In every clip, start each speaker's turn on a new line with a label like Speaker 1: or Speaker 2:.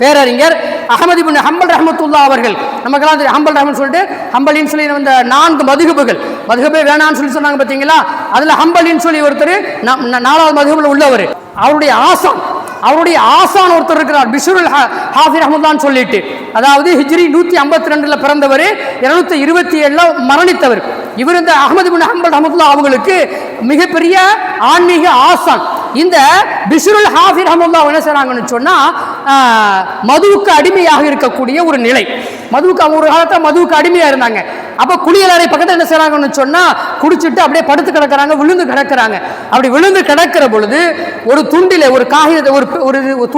Speaker 1: பேரறிஞர் அகமது பின் ஹம்பல் ரஹமத்துல்லா அவர்கள். நமக்கெல்லாம் தெரியும் ஹம்பல் ரஹமன் சொல்லிட்டு ஹம்பலின்னு சொல்லி வந்த நான்கு மதுகுபுகள். மதுகுபே வேணான்னு சொல்லி சொன்னாங்க பார்த்தீங்களா? அதில் ஹம்பலின்னு சொல்லி ஒருத்தர் நாலாவது மதுகுபில் உள்ளவர். அவருடைய ஆசான் அவருடைய ஆசான் ஒருத்தர் இருக்கிறார் பிஷுருல் ஹாஃபி அஹமதான் சொல்லிட்டு. அதாவது ஹிஜ்ரி நூற்றி ஐம்பத்தி ரெண்டில் பிறந்தவர் இருநூத்தி இருபத்தி ஏழில் மரணித்தவர். இவர் இந்த அகமது பின் ஹம்பல் அஹமதுல்லா அவங்களுக்கு மிகப்பெரிய ஆன்மீக ஆசான். இந்த பிஷுருல் ஹாஃபி அஹமதுல்லா என்ன செய்றாங்கன்னு சொன்னா மதுவுக்கு அடிமையாக இருக்கக்கூடிய ஒரு நிலை. மதுவுக்கு அவங்க ஒரு காலத்தில் மதுவுக்கு அடிமையாக இருந்தாங்க. அப்ப குளியலறை பக்கத்தில் என்ன செய்கிறாங்கன்னு சொன்னா குடிச்சிட்டு அப்படியே படுத்து கிடக்கிறாங்க விழுந்து கிடக்குறாங்க. அப்படி விழுந்து கிடக்கிற பொழுது ஒரு துண்டில ஒரு காகித ஒரு ஒரு ஒரு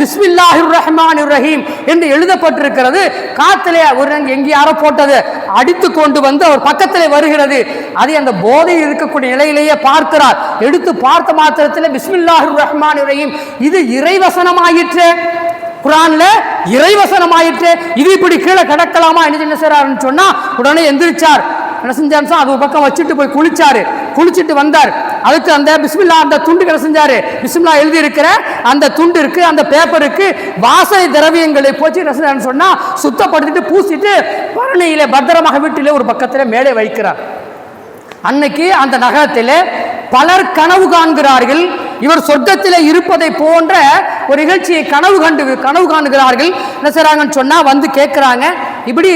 Speaker 1: பிஸ்மில்லாஹிர் ரஹ்மான் ரஹீம் என்று எழுதப்பட்டிருக்கிறது. காத்திலே ஒரு எங்கே யாரோ போட்டது. அடித்து கொண்டு வந்து அவர் பக்கத்தில் வருகிறது. அதை அந்த போதையில் இருக்கக்கூடிய நிலையிலேயே பார்க்கிறார். எடுத்து பார்த்த மாத்திரத்தில் பிஸ்மில்லாஹிர் ரஹ்மான் ரஹீம். இது இறைவசனமாயிற்று. குரான்ல இறைவசனம் ஆயிற்று இது இப்படி கீழே கிடக்கலாமா? என்ன என்ன சொன்னா உடனே எந்திரிச்சார். என்ன செஞ்சாரு? அது ஒரு பக்கம் வச்சுட்டு போய் குளிச்சாரு. குளிச்சிட்டு வந்தார். அதுக்கு அந்த பிஸ்மில்லா அந்த துண்டு என்ன செஞ்சாரு? பிஸ்மில்லா எழுதி இருக்கிற அந்த துண்டு இருக்கு அந்த பேப்பருக்கு வாசனை திரவியங்களை போச்சு. என்ன சொன்னா சுத்தப்படுத்திட்டு பூசிட்டு பரணியில பத்திரமாக வீட்டிலே ஒரு பக்கத்துல மேலே வைக்கிறார். அன்னைக்கு அந்த நகரத்தில் பலர் கனவு காண்கிறார்கள். இவர் சொர்க்கத்தில் இருப்பதை போன்ற ஒரு நிகழ்ச்சியை கனவு கண்டு கனவு காண்கிறார்கள். என்ன செய்கிறாங்கன்னு சொன்னால் வந்து கேட்குறாங்க. இப்படி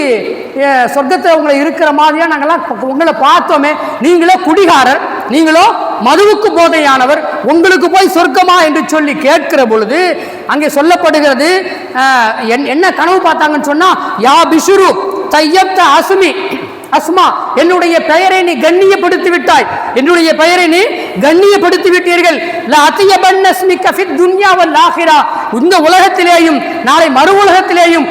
Speaker 1: சொர்க்கத்தில் உங்களை இருக்கிற மாதிரியா நாங்கெல்லாம் உங்களை பார்த்தோமே. நீங்களோ குடிகாரர் நீங்களோ மதுவுக்கு போதையானவர் உங்களுக்கு போய் சொர்க்கமா என்று சொல்லி கேட்கிற பொழுது அங்கே சொல்லப்படுகிறது என்- என்ன கனவு பார்த்தாங்கன்னு சொன்னா யா பிஷுரு தையப்த அசுமி அஸ்மா என்னுடைய பெயரை நீ கண்ணியப்படுத்தி விட்டாய் என்னுடைய பெயரை நீ கண்ணியப்படுத்தி விட்டீர்கள் லா அத்தியபன்ன ஸ்மிக்க ஃபித் துன்யா இந்த உலகத்திலேயும் நாளை மறு உலகத்திலேயும்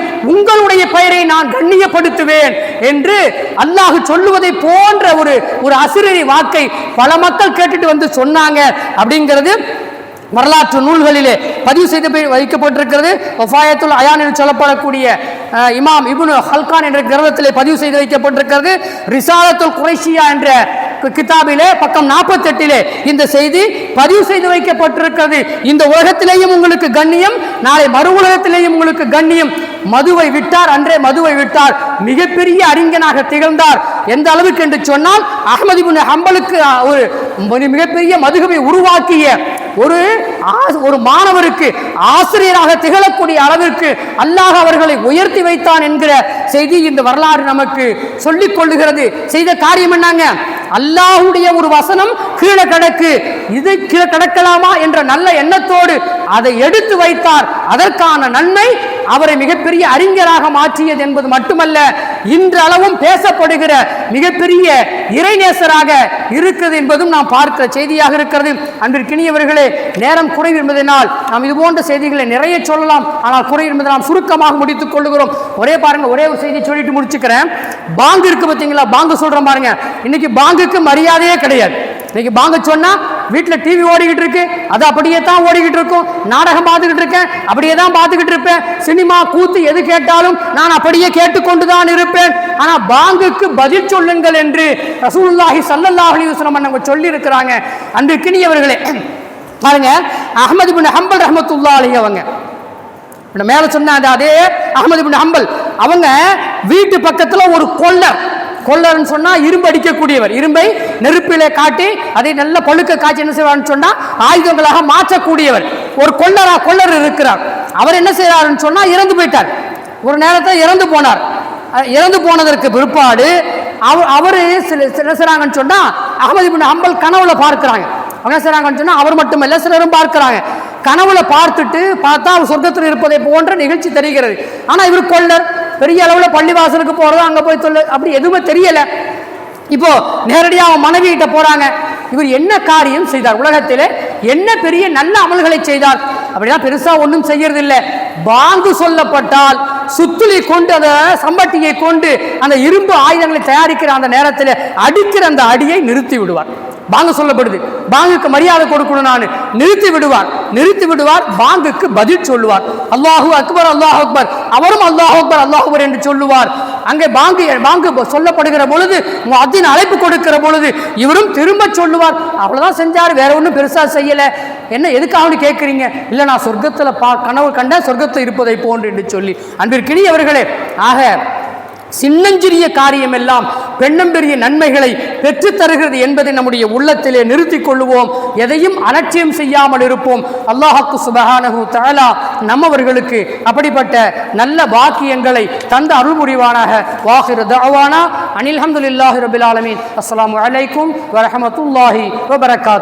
Speaker 1: உங்களுடைய பெயரை நான் கண்ணியப்படுத்துவேன் என்று அல்லாஹு சொல்லுவதை போன்ற ஒரு ஒரு அசிரரி வாக்கை பல மக்கள் கேட்டுட்டு வந்து சொன்னாங்க அப்படிங்கிறது வரலாற்று நூல்களிலே பதிவு செய்து வைக்கப்பட்டிருக்கிறது. ஒஃபாயத்துல் அயான் என்று சொல்லப்படக்கூடிய இமாம் இபுனு ஹல்கான் என்ற கிரந்தத்திலே பதிவு செய்து வைக்கப்பட்டிருக்கிறது. ரிசாலத்துல் குரேஷியா என்ற கிதாபிலே பக்கம் நாற்பத்தெட்டிலே இந்த செய்தி பதிவு செய்து வைக்கப்பட்டிருக்கிறது. இந்த உலகத்திலேயும் உங்களுக்கு கண்ணியம் நாளை மறு உலகத்திலேயும் உங்களுக்கு கண்ணியம். மதுவை விட்டார் அன்றே மதுவை விட்டார். மிகப்பெரிய அறிஞனாக திகழ்ந்தார். எந்த அளவுக்கு என்று சொன்னால் அகமது இப்னு ஹம்பலுக்கு ஒரு மிகப்பெரிய மதுகவை உருவாக்கிய ஒரு ஆ- ஒரு மாணவருக்கு ஆசிரியராக திகழக்கூடிய அளவிற்கு அல்லாஹ் அவர்களை உயர்த்தி வைத்தான் என்கிற செய்தி இந்த வரலாறு நமக்கு சொல்லிக் கொள்ளுகிறது. செய்த காரியம் என்னங்க? அல்லாஹுடைய ஒரு வசனம் கீழே கிடக்கு இதை கீழே கிடக்கலாமா என்ற நல்ல எண்ணத்தோடு அதை எடுத்து வைத்தார். அதற்கான நன்மை அவரை மிகப்பெரிய அறிஞராக மாற்றியது என்பது மட்டுமல்ல இன்றளவும் பேசப்படுகிற மிகப்பெரிய இறைநேசராக இருக்கிறது என்பதும் நாம் பார்க்கிற செய்தியாக இருக்கிறது. அன்பிற்கினியவர்களே நேரம் குறைவு என்பதனால் நாம் இது போன்ற செய்திகளை நிறைய சொல்லலாம். ஆனால் குறை என்பதை நாம் சுருக்கமாக முடித்துக் கொள்ளுகிறோம். ஒரே பாருங்க ஒரே ஒரு செய்தி சொல்லிட்டு முடிச்சுக்கிறேன். பாங்கு இருக்கு பார்த்தீங்களா? பாங்கு சொல்றேன் பாருங்க. இன்னைக்கு பாங்குக்கு மரியாதையே கிடையாது. இன்னைக்கு பாங்க சொன்னா வீட்டில் டிவி ஓடிக்கிட்டு இருக்கு. அது அப்படியே தான் ஓடிக்கிட்டு இருக்கும். நாடகம் பார்த்துக்கிட்டு இருக்கேன். அப்படியே தான் பார்த்துக்கிட்டு இருப்பேன். சினிமா கூத்து எது கேட்டாலும் நான் அப்படியே கேட்டுக்கொண்டு தான் இருப்பேன். ஆனால் பாங்குக்கு பதில் சொல்லுங்கள் என்று ரசூலுல்லாஹி ஸல்லல்லாஹு அலைஹி அவங்க சொல்லி இருக்கிறாங்க அன்று கிணியவர்களே பாருங்க அகமது பின் ஹம்பல் ரஹமத்துல்லா அலி அவங்க. மேலே சொன்ன அதே அகமது பின் ஹம்பல். அவங்க வீட்டு பக்கத்தில் ஒரு கொல்லர். கொல்லர்னு சொன்னா இரும்பு அடிக்கக்கூடியவர். இரும்பை நெருப்பிலே காட்டி அதை நல்ல பழுக்க காய்ச்சி என்ன செய்வார்னு சொன்னா ஆயுதங்களாக மாற்றக்கூடியவர். ஒரு கொல்லரா கொல்லர் இருக்கிறார். அவர் என்ன செய்யறாருன்னு சொன்னா இறந்து போயிட்டார். ஒரு நேரத்தில் இறந்து போனார். இறந்து போனதற்கு பிற்பாடு அவர் அவரு சில சில என்ன செய்றாங்கன்னு சொன்னா அகமது பின் அம்பல் கனவுல பார்க்கிறாங்க. அவங்க என்ன செய்கிறாங்கன்னு சொன்னா அவர் மட்டுமல்ல சிலரும் பார்க்கிறாங்க. கனவுல பார்த்துட்டு பார்த்தா அவர் சொர்க்கத்தில் இருப்பதை போன்ற நிகழ்ச்சி தெரிகிறது. ஆனா இவர் கொள்ளர் பெரிய அளவில் பள்ளிவாசலுக்கு போகிறதோ அங்கே போய் சொல்ல. அப்படி எதுவுமே தெரியலை. இப்போ நேரடியாக அவன் மனைவிகிட்ட போகிறாங்க இவர் என்ன காரியம் செய்தார்? உலகத்திலே என்ன பெரிய நல்ல அமல்களை செய்தார்? அப்படிலாம் பெருசாக ஒன்றும் செய்யறதில்லை. பாங்கு சொல்லப்பட்டால் சுத்துளி கொண்டு அந்த சம்பட்டியை கொண்டு அந்த இரும்பு ஆயுதங்களை தயாரிக்கிற அந்த நேரத்தில் அடிக்கிற அந்த அடியை நிறுத்தி விடுவார். பாங்கு சொல்லப்படுது. பாங்குக்கு மரியாதை கொடுக்கணும் நான். நிறுத்தி விடுவார். நிறுத்தி விடுவார் பாங்குக்கு பதில் சொல்லுவார். அல்லாஹு அக்பர் அல்லாஹ் அக்பர். அவரும் அல்லாஹ் அக்பர் அல்லாஹ் அக்பர் என்று சொல்லுவார். அங்கே பாங்கு பாங்கு சொல்லப்படுகிற பொழுது முஅத்தின் அழைப்பு கொடுக்கிற பொழுது இவரும் திரும்ப சொல்லுவார். அவ்வளோதான் செஞ்சார் வேற ஒன்றும் பெருசாக செய்யலை. என்ன எதுக்காகனு கேட்குறீங்க இல்லை நான் சொர்க்கத்தில் பா கனவு கண்ட சொர்க்கத்தில் இருப்பதை போன்று என்று சொல்லி. அன்பிற்கினியவர்களே ஆக சின்னஞ்சிறிய காரியம் எல்லாம் பெண்ணம்பெரிய நன்மைகளை பெற்று தருகிறது என்பதை நம்முடைய உள்ளத்திலே நிறுத்திக் கொள்ளுவோம். எதையும் அலட்சியம் செய்யாமல் இருப்போம். அல்லாஹாக்கு சுபஹானஹு தாலா நம்மவர்களுக்கு அப்படிப்பட்ட நல்ல பாக்கியங்களை தந்த அருள் புரிவானாக வாஹிரு தஅவானா. அனில் ஹம்துலில்லாஹி ரபில் ஆலமீன். அஸ்லாம் வலைக்கும் வரமத்துல்லாஹி வபரகாத்.